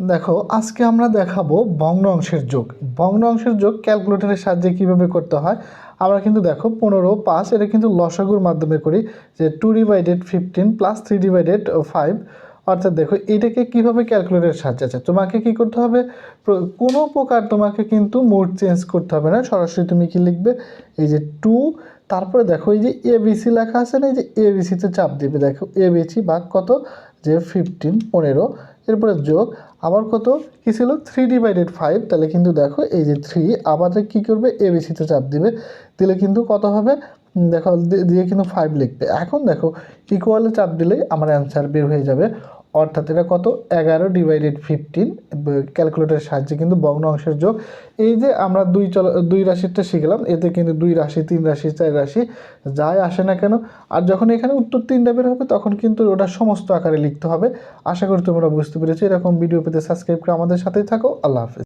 দেখো, আজকে আমরা দেখাবো ভগ্ন অংশের যোগ। ভগ্ন অংশের যোগ ক্যালকুলেটরের সাহায্যে কীভাবে করতে হয়, আমরা কিন্তু দেখো পনেরো পাঁচ, এটা কিন্তু লসাগুর মাধ্যমে করি যে two divided fifteen plus three divided five অর্থাৎ দেখো, এটাকে কীভাবে ক্যালকুলেটরের সাহায্যে আছে? তোমাকে কি করতে হবে? কোনো প্রকার তোমাকে কিন্তু মোড চেঞ্জ করতে হবে না। সরাসরি তুমি কি লিখবে? এই যে টু তারপরে দেখো এই যে এবিসি লেখা আছে না, এই যে এবিসিতে চাপ দিবে। দেখো এবিসি ভাগ কত? যে ফিফটিন পনেরো। এরপরে যোগ, আবার কত? কী ছিল? থ্রি ডিভাইডেড ফাইভ তাহলে কিন্তু দেখো এই যে থ্রি আবার কী করবে? এ এবিসিতে চাপ দিবে। দিলে কিন্তু কত হবে? দেখো দিয়ে কিন্তু ফাইভ লিখবে। এখন দেখো ইকুয়ালে চাপ দিলেই আমার অ্যান্সার বের হয়ে যাবে। অর্থাৎ এটা কত? এগারো ডিভাইডেড ফিফটিন ক্যালকুলেটারের সাহায্যে কিন্তু ভগ্ন অংশের যোগ। এই যে আমরা দুই চল, দুই রাশিটা শিখলাম, এতে কিন্তু দুই রাশি, তিন রাশি, চার রাশি যাই আসে না কেন, আর যখন এখানে উত্তর তিনটা বের হবে, তখন কিন্তু ওটা সমস্ত আকারে লিখতে হবে। আশা করি তোমরা বুঝতে পেরেছ, এরকম ভিডিও পেতে সাবস্ক্রাইব করে আমাদের সাথেই থাকো। আল্লাহ হাফেজ।